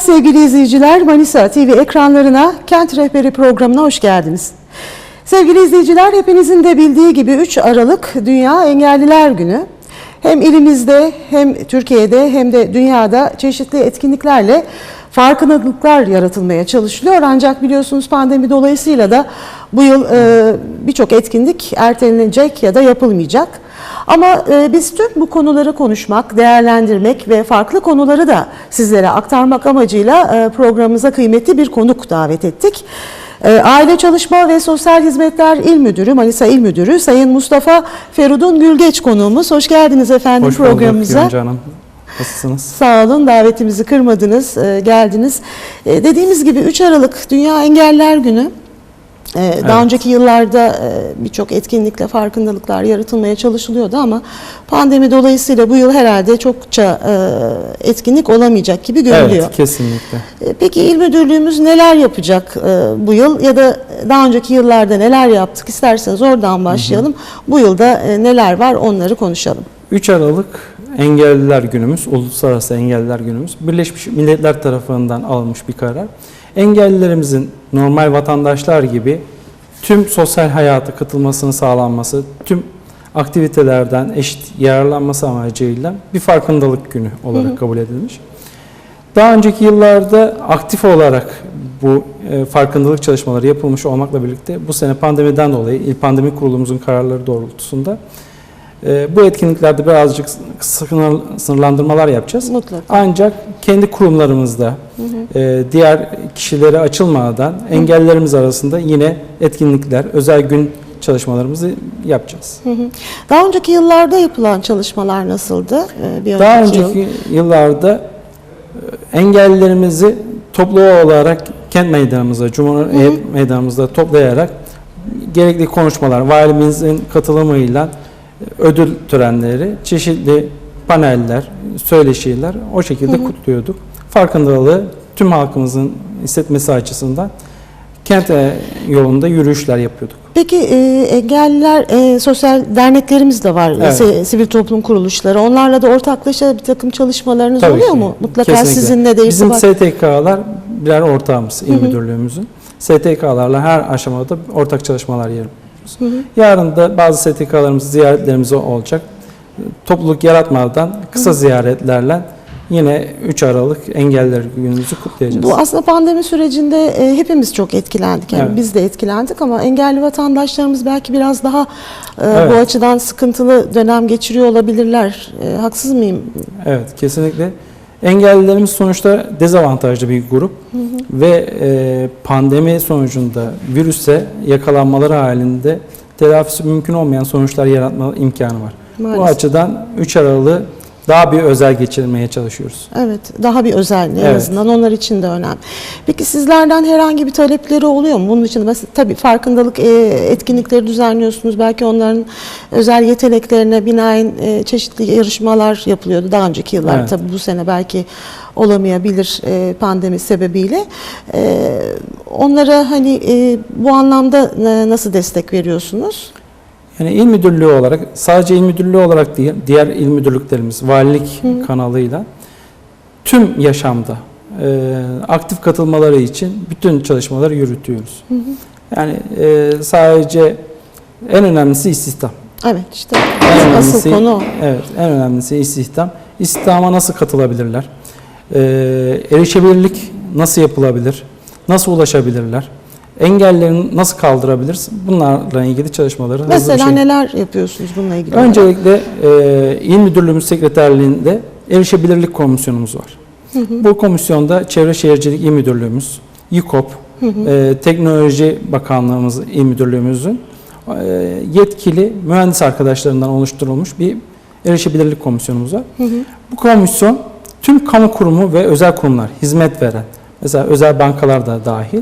Sevgili izleyiciler, Manisa TV ekranlarına Kent Rehberi programına hoş geldiniz. Sevgili izleyiciler, hepinizin de bildiği gibi 3 Aralık Dünya Engelliler Günü. Hem ilimizde hem Türkiye'de hem de dünyada çeşitli etkinliklerle farkındalıklar yaratılmaya çalışılıyor. Ancak biliyorsunuz pandemi dolayısıyla da bu yıl e, birçok etkinlik ertelenecek ya da yapılmayacak. Ama e, biz tüm bu konuları konuşmak, değerlendirmek ve farklı konuları da sizlere aktarmak amacıyla e, programımıza kıymetli bir konuk davet ettik. E, Aile Çalışma ve Sosyal Hizmetler İl Müdürü, Manisa İl Müdürü Sayın Mustafa Ferudun Gülgeç konuğumuz. Hoş geldiniz efendim Hoş bulduk programımıza. Yonca Hanım. Nasılsınız? Sağ olun davetimizi kırmadınız, geldiniz. Dediğimiz gibi 3 Aralık Dünya Engeller Günü. E, Daha Evet. önceki yıllarda e, birçok etkinlikle farkındalıklar yaratılmaya çalışılıyordu ama pandemi dolayısıyla bu yıl herhalde çokça e, etkinlik olamayacak gibi görünüyor. Evet, kesinlikle. E, Peki il müdürlüğümüz neler yapacak bu yıl ya da daha önceki yıllarda neler yaptık isterseniz oradan başlayalım. Bu yılda neler var onları konuşalım. 3 Aralık Engelliler Günümüz, Uluslararası Engelliler Günümüz. Birleşmiş Milletler tarafından alınmış bir karar. Engellilerimizin normal vatandaşlar gibi tüm sosyal hayata katılmasını sağlanması, tüm aktivitelerden eşit yararlanması amacıyla bir farkındalık günü olarak kabul edilmiş. Daha önceki yıllarda aktif olarak bu e, farkındalık çalışmaları yapılmış olmakla birlikte bu sene pandemiden dolayı İl Pandemi Kurulumuzun kararları doğrultusunda e, bu etkinliklerde birazcık sınır- sınırlandırmalar yapacağız. Mutlaka. Ancak kendi kurumlarımızda e, diğer kişilere açılmadan engellilerimiz arasında yine etkinlikler, özel gün çalışmalarımızı yapacağız. Hı hı. Daha önceki yıllarda yapılan çalışmalar nasıldı? Ee, Bir Daha önceki yıl. yıllarda e, engellilerimizi toplu olarak kent meydanımızda, Cumhuriyet meydanımızda toplayarak gerekli konuşmalar, valimizin katılımıyla ödül törenleri, çeşitli paneller, söyleşiler o şekilde kutluyorduk. Farkındalığı tüm halkımızın hissetmesi açısından kent e, yolunda yürüyüşler yapıyorduk. Peki e, engelliler e, sosyal derneklerimiz de var, Evet. Si- sivil toplum kuruluşları. Onlarla da ortaklaşa bir takım çalışmalarınız Tabii oluyor ki. mu? Mutlaka Kesinlikle. sizinle de Bizim. STK'lar birer ortağımız il müdürlüğümüzün. STK'larla her aşamada ortak çalışmalar yapıyoruz. Yarın da bazı STK'larımız ziyaretlerimiz olacak. Topluluk yaratmadan kısa ziyaretlerle yine 3 Aralık Engelliler Günümüzü kutlayacağız. Bu aslında pandemi sürecinde e, hepimiz çok etkilendik. Yani Evet. biz de etkilendik ama engelli vatandaşlarımız belki biraz daha e, Evet. bu açıdan sıkıntılı dönem geçiriyor olabilirler. E, haksız mıyım? Evet kesinlikle. Engellilerimiz sonuçta dezavantajlı bir grup ve e, pandemi sonucunda virüse yakalanmaları halinde telafisi mümkün olmayan sonuçlar yaratma imkanı var. Bu Maalesef. açıdan 3 Aralık'ı daha bir özel geçirmeye çalışıyoruz. Evet, daha bir özel en Evet. azından onlar için de önemli. Peki sizlerden herhangi bir talepleri oluyor mu? Bunun için mesela tabii farkındalık e, etkinlikleri düzenliyorsunuz. Belki onların özel yeteneklerine binaen e, çeşitli yarışmalar yapılıyordu daha önceki yıllar. Evet. Tabii bu sene belki olamayabilir e, pandemi sebebiyle. Onlara hani bu anlamda nasıl destek veriyorsunuz? Yani il müdürlüğü olarak sadece il müdürlüğü olarak değil diğer il müdürlüklerimiz valilik kanalıyla tüm yaşamda e, aktif katılmaları için bütün çalışmaları yürütüyoruz. Yani e, sadece en önemlisi istihdam. Evet işte En asıl önemlisi, konu o. Evet, en önemlisi istihdam. İstihdama nasıl katılabilirler? E, erişebilirlik nasıl yapılabilir? Nasıl ulaşabilirler? Engellerini nasıl kaldırabiliriz? Bunlarla ilgili çalışmaları hızlı bir Mesela şekilde- neler yapıyorsunuz bununla ilgili? Öncelikle e, İl Müdürlüğümüz Sekreterliğinde erişebilirlik komisyonumuz var. Bu komisyonda Çevre Şehircilik İl Müdürlüğümüz, İKOP, e, Teknoloji Bakanlığımız İl Müdürlüğümüzün e, yetkili mühendis arkadaşlarından oluşturulmuş bir erişebilirlik komisyonumuz var. Bu komisyon tüm kamu kurumu ve özel kurumlar, hizmet veren, mesela özel bankalar da dahil,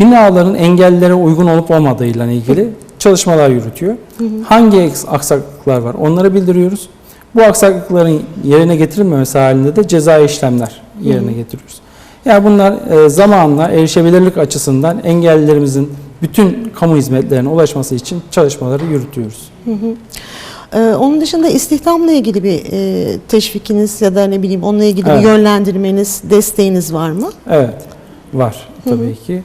binaların engellilere uygun olup olmadığıyla ilgili çalışmalar yürütüyor. Hangi eks- aksaklıklar var onları bildiriyoruz. Bu aksaklıkların yerine getirilmemesi halinde de cezai işlemler yerine getiriyoruz. Yani bunlar e, zamanla erişebilirlik açısından engellilerimizin bütün kamu hizmetlerine ulaşması için çalışmaları yürütüyoruz. Ee, onun dışında istihdamla ilgili bir e, teşvikiniz ya da ne bileyim onunla ilgili Evet. bir yönlendirmeniz, desteğiniz var mı? Evet, var tabii ki.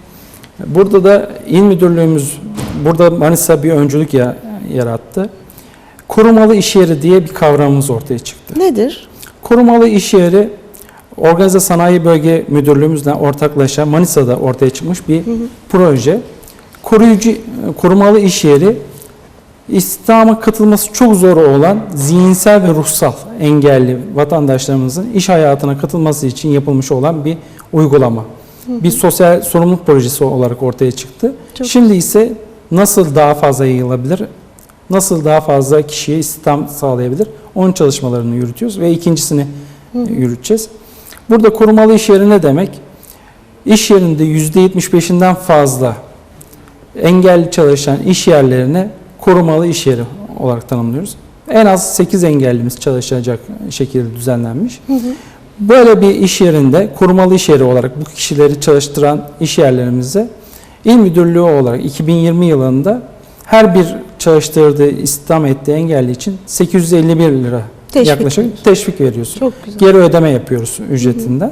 Burada da İl Müdürlüğümüz, burada Manisa bir öncülük ya- yarattı. Korumalı iş yeri diye bir kavramımız ortaya çıktı. Nedir? Korumalı iş yeri, Organize Sanayi Bölge Müdürlüğümüzle ortaklaşa Manisa'da ortaya çıkmış bir proje. Koruyucu, korumalı iş yeri, istihdama katılması çok zor olan zihinsel ve ruhsal engelli vatandaşlarımızın iş hayatına katılması için yapılmış olan bir uygulama. Bir sosyal sorumluluk projesi olarak ortaya çıktı. Çok Şimdi ise nasıl daha fazla yayılabilir, nasıl daha fazla kişiye istihdam sağlayabilir, onun çalışmalarını yürütüyoruz ve ikincisini yürüteceğiz. Burada korumalı iş yeri ne demek? İş yerinde %75'inden fazla engelli çalışan iş yerlerine korumalı iş yeri olarak tanımlıyoruz. En az 8 engellimiz çalışacak şekilde düzenlenmiş. Böyle bir iş yerinde korumalı iş yeri olarak bu kişileri çalıştıran iş yerlerimize İl Müdürlüğü olarak 2020 yılında her bir çalıştırdığı, istihdam ettiği engelli için 851 lira Teşvik yaklaşık teşvik veriyorsun. Çok güzel. Geri ödeme yapıyoruz ücretinden.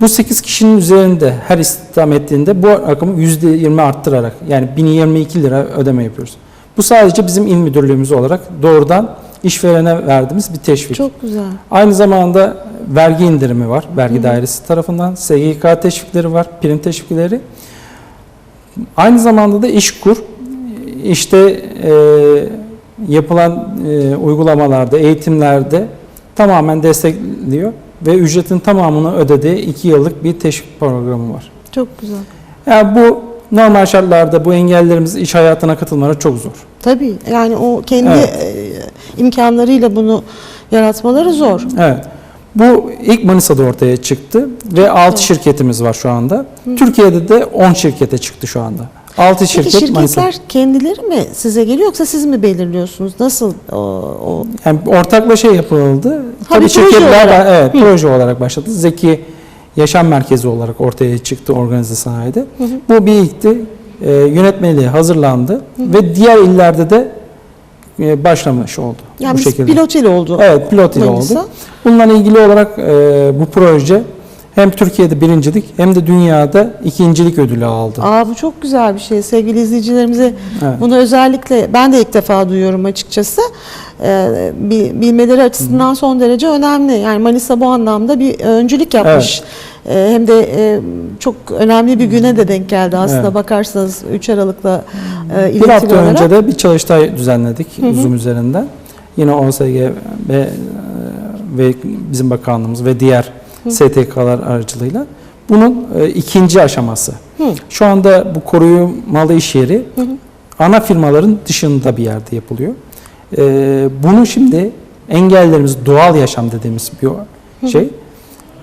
Bu 8 kişinin üzerinde her istihdam ettiğinde bu rakamı %20 arttırarak yani 1022 lira ödeme yapıyoruz. Bu sadece bizim il müdürlüğümüz olarak doğrudan işverene verdiğimiz bir teşvik. Çok güzel. Aynı zamanda vergi indirimi var. Vergi dairesi tarafından. SGK teşvikleri var. Prim teşvikleri. Aynı zamanda da işkur işte e, yapılan e, uygulamalarda, eğitimlerde tamamen destekliyor ve ücretin tamamını ödediği 2 yıllık bir teşvik programı var. Çok güzel. Yani bu normal şartlarda bu engellerimiz iş hayatına katılmaları çok zor. Tabii yani o kendi Evet. e, imkanlarıyla bunu yaratmaları zor. Evet. Bu ilk Manisa'da ortaya çıktı ve 6 şirketimiz var şu anda. Türkiye'de de 10 şirkete çıktı şu anda. 6 Peki şirket şirketler Manisa. kendileri mi size geliyor yoksa siz mi belirliyorsunuz? Nasıl o, o Yani ortaklaşa yapıldı. Ha, Tabii şirketler olarak. evet proje olarak başladı. Zeki Yaşam Merkezi olarak ortaya çıktı organize sanayide. Bu bir ilkti. Ee, yönetmeliği hazırlandı ve diğer illerde de e, başlamış oldu yani bu şekilde. pilot ile oldu. Evet pilot ile oldu. Bununla ilgili olarak e, bu proje hem Türkiye'de birincilik hem de dünyada ikincilik ödülü aldı. Aa bu çok güzel bir şey. Sevgili izleyicilerimize Evet. bunu özellikle ben de ilk defa duyuyorum açıkçası. Ee, bi- bilmeleri açısından son derece önemli. Yani Manisa bu anlamda bir öncülük yapmış. Ee, hem de e, çok önemli bir güne de denk geldi aslında Evet. bakarsanız 3 Aralık'la e, Bir hafta olarak. önce de bir çalıştay düzenledik Zoom üzerinden. Yine OSG ve, e, ve bizim bakanlığımız ve diğer STK'lar aracılığıyla. Bunun ikinci aşaması. Hı. Şu anda bu korumalı iş yeri ana firmaların dışında bir yerde yapılıyor. Bunu şimdi engellerimiz doğal yaşam dediğimiz bir şey.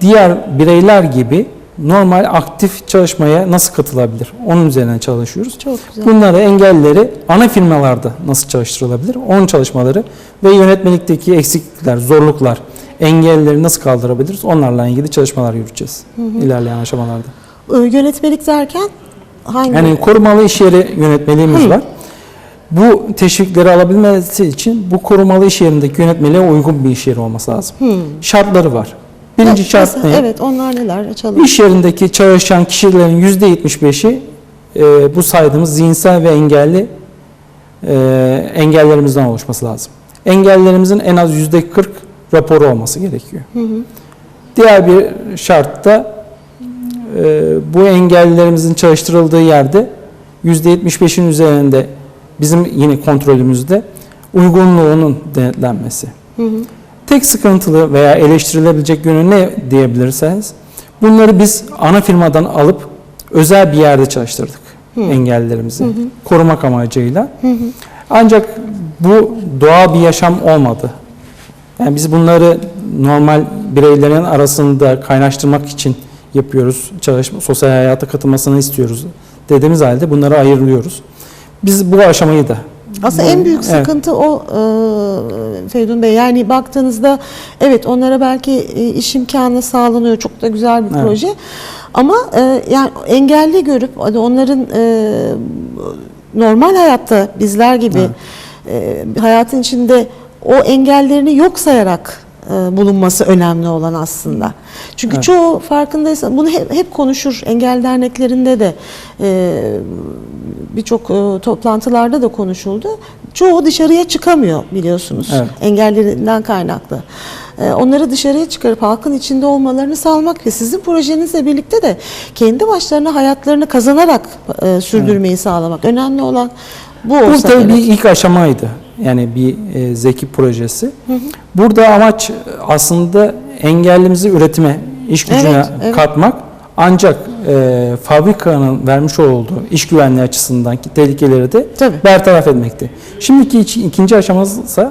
Diğer bireyler gibi normal aktif çalışmaya nasıl katılabilir? Onun üzerine çalışıyoruz. Çok güzel. Bunları engelleri ana firmalarda nasıl çalıştırılabilir? Onun çalışmaları ve yönetmelikteki eksiklikler, zorluklar, engelleri nasıl kaldırabiliriz? Onlarla ilgili çalışmalar yürüteceğiz ilerleyen aşamalarda. Yönetmelik derken hangi? Yani korumalı iş yeri yönetmeliğimiz Hı. var. Bu teşvikleri alabilmesi için bu korumalı iş yerindeki yönetmeliğe uygun bir iş yeri olması lazım. Hmm. Şartları var. Birinci Evet, ne? Evet onlar neler açalım. İş yerindeki çalışan kişilerin %75'i e, bu saydığımız zihinsel ve engelli e, engellerimizden oluşması lazım. Engellerimizin en az %40 raporu olması gerekiyor. Diğer bir şart da e, bu engellilerimizin çalıştırıldığı yerde %75'in üzerinde bizim yine kontrolümüzde uygunluğunun denetlenmesi. Tek sıkıntılı veya eleştirilebilecek yönü ne diyebilirseniz bunları biz ana firmadan alıp özel bir yerde çalıştırdık engellilerimizi korumak amacıyla. Ancak bu doğal bir yaşam olmadı. Yani biz bunları normal bireylerin arasında kaynaştırmak için yapıyoruz. Çalışma, sosyal hayata katılmasını istiyoruz dediğimiz halde bunları ayırıyoruz. Biz bu aşamayı da Aslında en büyük evet. sıkıntı o e, Feridun Bey. Yani baktığınızda evet onlara belki e, iş imkanı sağlanıyor. Çok da güzel bir Evet. proje. Ama e, yani engelli görüp hadi onların e, normal hayatta bizler gibi e, hayatın içinde o engellerini yok sayarak bulunması önemli olan aslında. Çünkü Evet. çoğu farkındaysan bunu hep, hep konuşur engel derneklerinde de e, birçok e, toplantılarda da konuşuldu. Çoğu dışarıya çıkamıyor biliyorsunuz Evet. engellerinden kaynaklı. E, onları dışarıya çıkarıp halkın içinde olmalarını sağlamak ve sizin projenizle birlikte de kendi başlarına hayatlarını kazanarak e, sürdürmeyi sağlamak. Önemli olan bu Bu tabii gerek. bir ilk aşamaydı. Yani bir e, zeki projesi. Burada amaç aslında engellimizi üretime, iş gücüne Evet, evet. katmak. Ancak e, fabrikanın vermiş olduğu iş güvenliği açısından tehlikeleri de Tabii. bertaraf etmekti. Şimdiki iç- ikinci aşamamız ise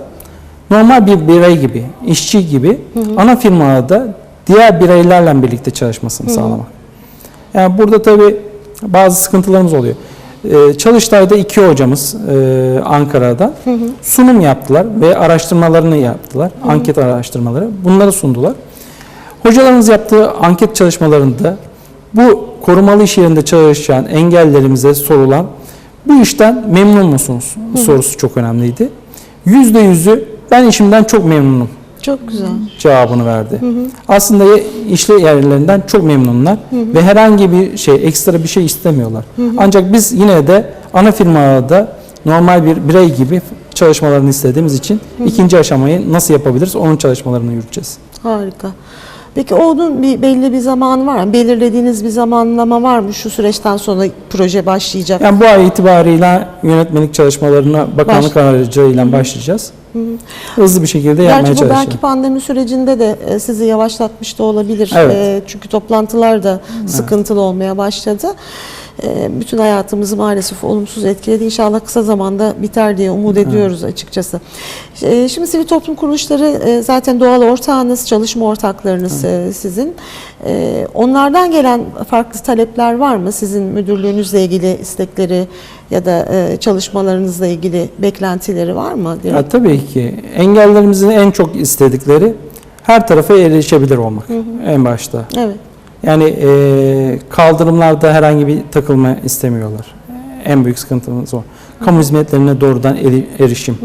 normal bir birey gibi, işçi gibi ana firmada diğer bireylerle birlikte çalışmasını sağlamak. Yani burada tabii bazı sıkıntılarımız oluyor. Ee, Çalıştay'da iki hocamız e, Ankara'da sunum yaptılar ve araştırmalarını yaptılar. Anket araştırmaları. Bunları sundular. Hocalarımız yaptığı anket çalışmalarında bu korumalı iş yerinde çalışan engellerimize sorulan bu işten memnun musunuz sorusu çok önemliydi. Yüzde yüzü ben işimden çok memnunum Çok güzel. cevabını verdi. Aslında işle yerlerinden çok memnunlar ve herhangi bir şey, ekstra bir şey istemiyorlar. Ancak biz yine de ana firmada normal bir birey gibi çalışmalarını istediğimiz için ikinci aşamayı nasıl yapabiliriz onun çalışmalarını yürüteceğiz. Harika. Peki onun bir belli bir zamanı var mı? Belirlediğiniz bir zamanlama var mı? Şu süreçten sonra proje başlayacak. Yani bu ay itibariyle yönetmenlik çalışmalarına bakanlık aracılığıyla başlayacağız. Hızlı bir şekilde yapmaya Gerçi bu belki pandemi sürecinde de e, sizi yavaşlatmış da olabilir. Evet. E, Çünkü toplantılar da sıkıntılı olmaya başladı. E, Bütün hayatımızı maalesef olumsuz etkiledi. İnşallah kısa zamanda biter diye umut ediyoruz açıkçası. Şimdi sivil toplum kuruluşları zaten doğal ortağınız, çalışma ortaklarınız sizin. Onlardan gelen farklı talepler var mı? Sizin müdürlüğünüzle ilgili istekleri ya da e, çalışmalarınızla ilgili beklentileri var mı? Ya, tabii ki engellerimizin en çok istedikleri her tarafa erişebilir olmak en başta. Evet. Yani e, kaldırımlarda herhangi bir takılma istemiyorlar. En büyük sıkıntımız o. Kamu hizmetlerine doğrudan eri- erişim.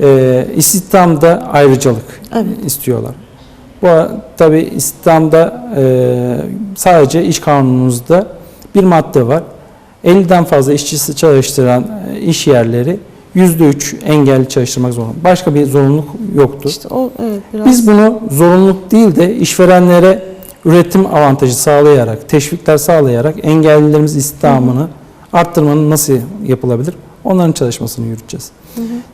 E, istihdamda ayrıcalık Evet. istiyorlar. Bu tabi istihdamda e, sadece iş kanunumuzda bir madde var. 50'den fazla işçisi çalıştıran e, iş yerleri %3 engelli çalıştırmak zorunda. Başka bir zorunluluk yoktu. İşte o evet biraz Biz bunu zorunluluk değil de işverenlere üretim avantajı sağlayarak, teşvikler sağlayarak engellilerimiz istihdamını arttırmanın nasıl yapılabilir? Onların çalışmasını yürüteceğiz.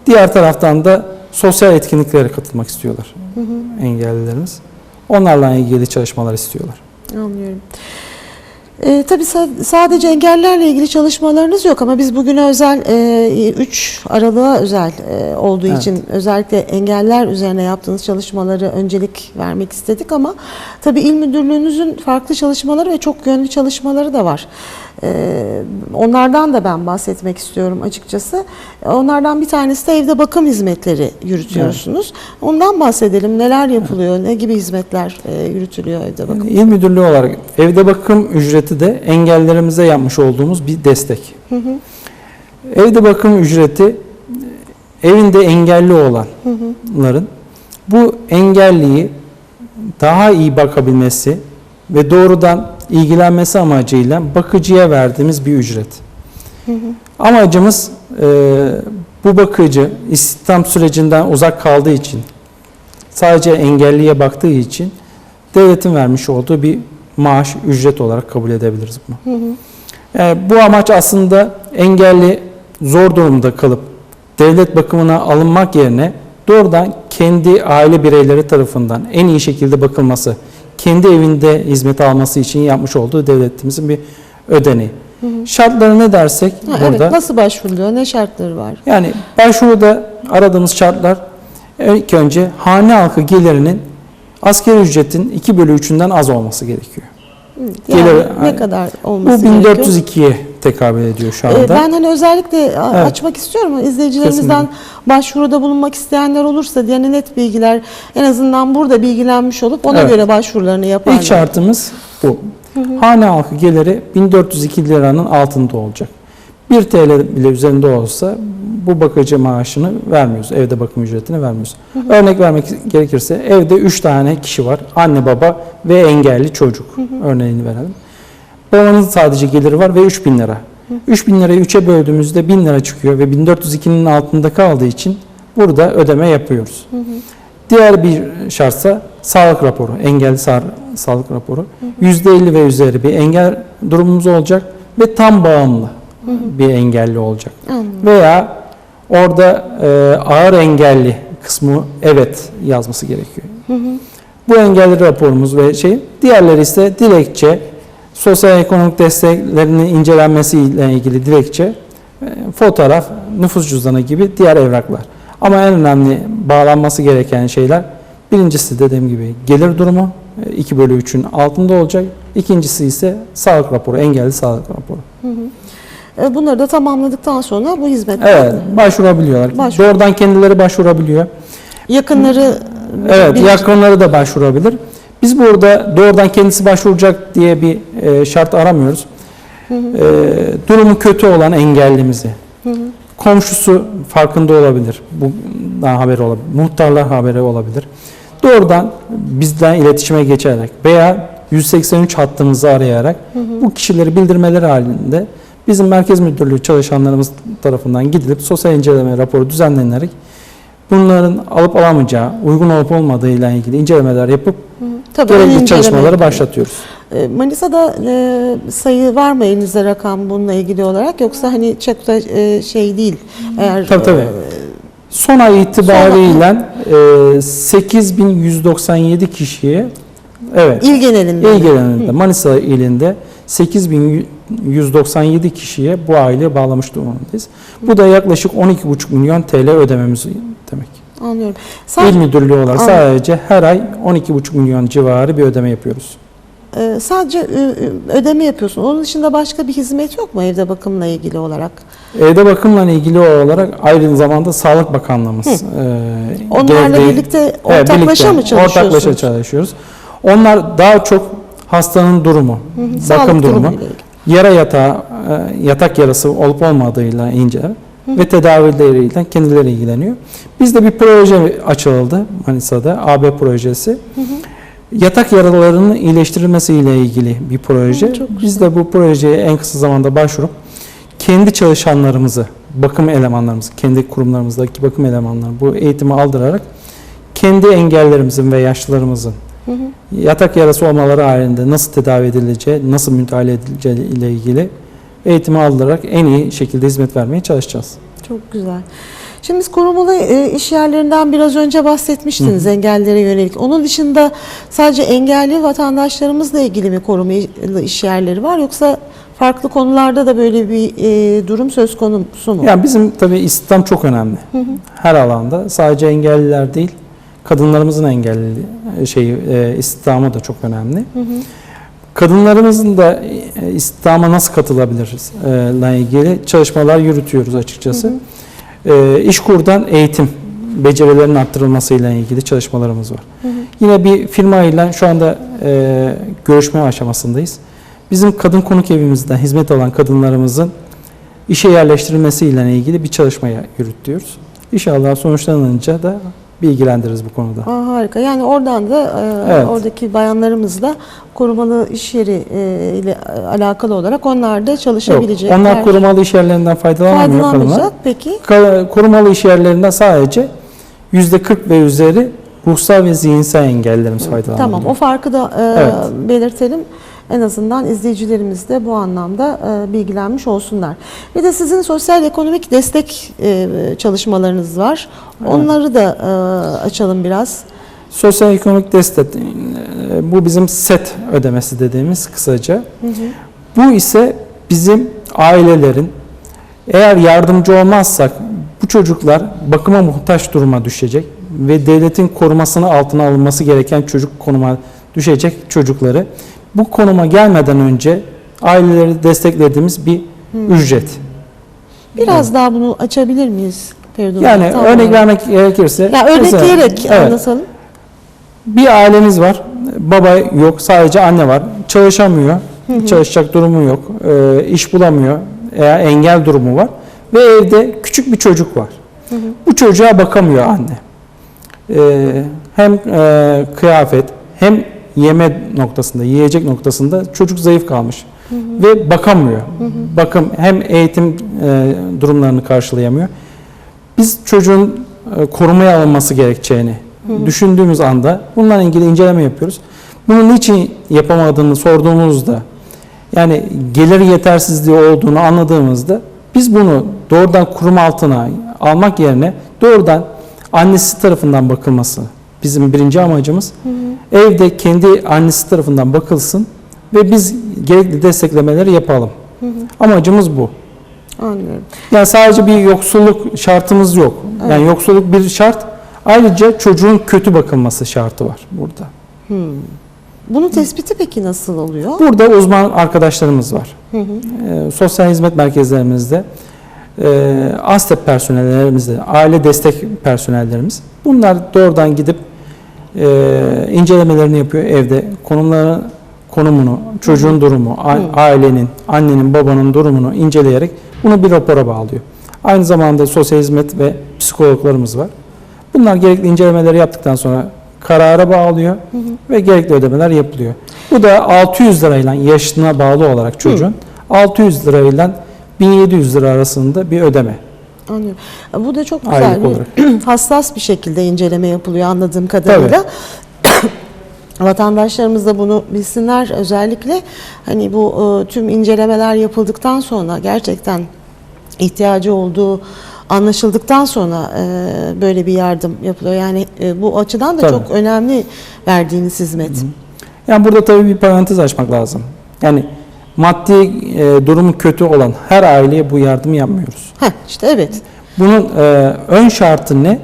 Diğer taraftan da sosyal etkinliklere katılmak istiyorlar engellilerimiz. Onlarla ilgili çalışmalar istiyorlar. anlıyorum. Ee, tabii sa- sadece engellerle ilgili çalışmalarınız yok ama biz bugüne özel 3 Aralık'a özel e, olduğu Evet. için özellikle engeller üzerine yaptığınız çalışmaları öncelik vermek istedik ama tabii il müdürlüğünüzün farklı çalışmaları ve çok yönlü çalışmaları da var. Ee, onlardan da ben bahsetmek istiyorum açıkçası. Onlardan bir tanesi de evde bakım hizmetleri yürütüyorsunuz. Ondan bahsedelim. Neler yapılıyor? Ne gibi hizmetler e, yürütülüyor evde bakım? İl Müdürlüğü olarak evde bakım ücreti de engellerimize yapmış olduğumuz bir destek. Evde bakım ücreti evinde engelli olanların bu engelliyi daha iyi bakabilmesi ve doğrudan ilgilenmesi amacıyla bakıcıya verdiğimiz bir ücret. Amacımız e, bu bakıcı istihdam sürecinden uzak kaldığı için sadece engelliye baktığı için devletin vermiş olduğu bir maaş, ücret olarak kabul edebiliriz bunu. E, bu amaç aslında engelli zor durumda kalıp devlet bakımına alınmak yerine doğrudan kendi aile bireyleri tarafından en iyi şekilde bakılması, kendi evinde hizmet alması için yapmış olduğu devletimizin bir ödeneği. Şartları ne dersek Ha, burada? Evet, nasıl başvuruluyor? Ne şartları var? Yani başvuruda aradığımız şartlar ilk önce hane halkı gelirinin asgari ücretin 2 bölü 3'ünden az olması gerekiyor. Yani Gelir- ne kadar Bu olması gerekiyor? 1402'ye tekabül ediyor şu anda. Ee, Ben hani özellikle Evet. açmak istiyorum. İzleyicilerimizden başvuruda bulunmak isteyenler olursa yani net bilgiler en azından burada bilgilenmiş olup ona Evet. göre başvurularını yaparlar. İlk şartımız bu. Hane halkı geliri 1402 liranın altında olacak. 1 TL bile üzerinde olsa bu bakıcı maaşını vermiyoruz. Evde bakım ücretini vermiyoruz. Örnek vermek gerekirse evde 3 tane kişi var. Anne, baba ve engelli çocuk. Örneğini verelim. Babanın sadece geliri var ve 3000 lira. 3000 lirayı 3'e böldüğümüzde 1000 lira çıkıyor ve 1402'nin altında kaldığı için burada ödeme yapıyoruz. Diğer bir şartsa sağlık raporu, engelli sa- sağlık raporu. %50 ve üzeri bir engel durumumuz olacak ve tam bağımlı bir engelli olacak. Anladım. Veya orada e, ağır engelli kısmı evet yazması gerekiyor. Bu engelli raporumuz ve şey, diğerleri ise dilekçe, sosyal ekonomik desteklerinin incelenmesiyle ilgili dilekçe, e, fotoğraf, nüfus cüzdanı gibi diğer evraklar. Ama en önemli bağlanması gereken şeyler birincisi dediğim gibi gelir durumu e, 2 bölü 3'ün altında olacak. İkincisi ise sağlık raporu, engelli sağlık raporu. E, Bunları da tamamladıktan sonra bu hizmetler Evet, başvurabiliyorlar. Başvur- Doğrudan kendileri başvurabiliyor. yakınları Evet, bir- yakınları da başvurabilir. Biz burada doğrudan kendisi başvuracak diye bir e, şart aramıyoruz. E, durumu kötü olan engellimizi, komşusu farkında olabilir, bundan haberi olabilir, muhtarlar haberi olabilir. Doğrudan bizden iletişime geçerek veya 183 hattımızı arayarak bu kişileri bildirmeleri halinde bizim Merkez Müdürlüğü çalışanlarımız tarafından gidilip sosyal inceleme raporu düzenlenerek bunların alıp alamayacağı, uygun olup olmadığı ile ilgili incelemeler yapıp Tabii gerekli çalışmaları başlatıyoruz. E, Manisa'da e, sayı var mı elinizde rakam bununla ilgili olarak yoksa hani çok da e, şey değil eğer Tabii, tabii. e, Son ay itibariyle e, 8197 kişiye evet il genelinde il genelinde Manisa ilinde 8197 kişiye bu aile bağlamış durumdayız. Bu da yaklaşık 12,5 milyon TL ödememiz demek. Anlıyorum. İl Sadece, müdürlüğü olarak Anladım. sadece her ay 12,5 milyon civarı bir ödeme yapıyoruz. e, sadece e, e, ödeme yapıyorsun. Onun dışında başka bir hizmet yok mu evde bakımla ilgili olarak? Evde bakımla ilgili olarak aynı zamanda Sağlık Bakanlığımız e, Onlarla geldiği- birlikte ortaklaşa birlikte, mı çalışıyorsunuz? Ortaklaşa çalışıyoruz. Onlar daha çok hastanın durumu, bakım Sağlık durumu, durumuyla ilgili. yara yatağı, e, yatak yarası olup olmadığıyla inceler ve tedavileriyle kendileri ilgileniyor. Bizde bir proje açıldı Manisa'da, AB projesi. Yatak yaralarının iyileştirilmesiyle ilgili bir proje. Hı. Biz de bu projeye en kısa zamanda başvurup kendi çalışanlarımızı, bakım elemanlarımızı, kendi kurumlarımızdaki bakım elemanları bu eğitimi aldırarak kendi engellerimizin ve yaşlılarımızın Hı hı. yatak yarası olmaları halinde nasıl tedavi edileceği, nasıl müdahale edileceği ile ilgili eğitimi aldırarak en iyi şekilde hizmet vermeye çalışacağız. Çok güzel. Şimdi biz korumalı e, iş yerlerinden biraz önce bahsetmiştiniz engellilere yönelik. Onun dışında sadece engelli vatandaşlarımızla ilgili mi korumalı iş yerleri var yoksa farklı konularda da böyle bir e, durum söz konusu mu? Yani bizim tabii istihdam çok önemli. Her alanda sadece engelliler değil, kadınlarımızın engelli şeyi e, istihdamı da çok önemli. Kadınlarımızın da e, istihdama nasıl katılabiliriz e, ile ilgili çalışmalar yürütüyoruz açıkçası. E, İşkur'dan eğitim becerilerinin arttırılmasıyla ilgili çalışmalarımız var. Yine bir firma ile şu anda e, görüşme aşamasındayız. Bizim kadın konuk evimizden hizmet alan kadınlarımızın işe yerleştirilmesiyle ilgili bir çalışmaya yürütüyoruz. İnşallah sonuçlanınca da bilgilendiririz bu konuda. Aa, harika. Yani oradan da e, Evet. oradaki bayanlarımız da korumalı iş yeri e, ile alakalı olarak onlar da Yok, çalışabilecekler. onlar korumalı iş yerlerinden faydalanamıyor kadınlar. faydalanmayacak. Peki. Korumalı iş yerlerinden sadece %40 ve üzeri ruhsal ve zihinsel engellerimiz faydalanıyor. Tamam o farkı da e, Evet. belirtelim. En azından izleyicilerimiz de bu anlamda e, bilgilenmiş olsunlar. Bir de sizin sosyal ekonomik destek e, çalışmalarınız var. Onları da e, açalım biraz. Sosyal ekonomik destek, bu bizim set ödemesi dediğimiz kısaca. Bu ise bizim ailelerin eğer yardımcı olmazsak bu çocuklar bakıma muhtaç duruma düşecek ve devletin korumasına altına alınması gereken çocuk konuma düşecek çocukları bu konuma gelmeden önce aileleri desteklediğimiz bir ücret. Biraz daha bunu açabilir miyiz Feridun? Yani Tam örnek vermek gerekirse Ya mesela- örnekleyerek Evet. anlatalım. Bir ailemiz var. Baba yok, sadece anne var. Çalışamıyor. Çalışacak durumu yok. e, iş bulamıyor. Eğer engel durumu var. ve evde küçük bir çocuk var. Bu çocuğa bakamıyor anne. Ee, hem e, kıyafet hem yeme noktasında, yiyecek noktasında çocuk zayıf kalmış ve bakamıyor. Bakım hem eğitim e, durumlarını karşılayamıyor. Biz çocuğun e, korumaya alınması gerekeceğini düşündüğümüz anda bununla ilgili inceleme yapıyoruz. Bunu niçin yapamadığını sorduğumuzda yani gelir yetersizliği olduğunu anladığımızda biz bunu doğrudan kurum altına almak yerine doğrudan annesi tarafından bakılması bizim birinci amacımız. Evde kendi annesi tarafından bakılsın ve biz gerekli desteklemeleri yapalım. Amacımız bu. Anlıyorum. Yani sadece bir yoksulluk şartımız yok. Yani yoksulluk bir şart. Ayrıca çocuğun kötü bakılması şartı var burada. Bunun tespiti peki nasıl oluyor? Burada uzman arkadaşlarımız var. Ee, sosyal hizmet merkezlerimizde, e, ASTEP personellerimizde, aile destek personellerimiz. Bunlar doğrudan gidip e, incelemelerini yapıyor evde. Konumları, konumunu, çocuğun durumu, a- ailenin, annenin, babanın durumunu inceleyerek bunu bir rapora bağlıyor. Aynı zamanda sosyal hizmet ve psikologlarımız var. Bunlar gerekli incelemeleri yaptıktan sonra karara bağlıyor ve gerekli ödemeler yapılıyor. Bu da 600 lirayla yaşına bağlı olarak çocuğun 600 lirayla 1700 lira arasında bir ödeme. Anlıyorum. Bu da çok güzel Aylık bir olarak. hassas bir şekilde inceleme yapılıyor anladığım kadarıyla. Vatandaşlarımız da bunu bilsinler özellikle hani bu e, tüm incelemeler yapıldıktan sonra gerçekten ihtiyacı olduğu anlaşıldıktan sonra e, böyle bir yardım yapılıyor. Yani e, bu açıdan da Tabii. çok önemli verdiğiniz hizmet. Yani burada tabii bir parantez açmak lazım. Yani maddi e, durumu kötü olan her aileye bu yardımı yapmıyoruz. Heh, işte evet. Bunun e, ön şartı ne?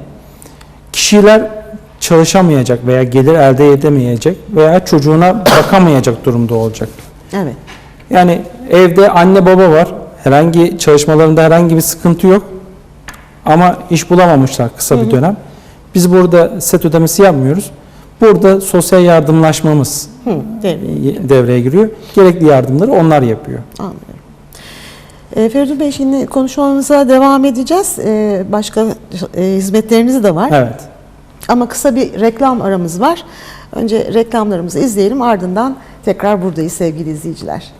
Kişiler çalışamayacak veya gelir elde edemeyecek veya çocuğuna bakamayacak durumda olacak. Evet. Yani evde anne baba var. Herhangi çalışmalarında herhangi bir sıkıntı yok. Ama iş bulamamışlar kısa bir dönem. Biz burada set ödemesi yapmıyoruz. Burada sosyal yardımlaşmamız Hı, devreye devreye giriyor. Gerekli yardımları onlar yapıyor. Anlıyorum. E, Feridun Bey şimdi konuşmamıza devam edeceğiz. E, başka e, hizmetleriniz de var. Evet. Ama kısa bir reklam aramız var. Önce reklamlarımızı izleyelim ardından tekrar buradayız sevgili izleyiciler.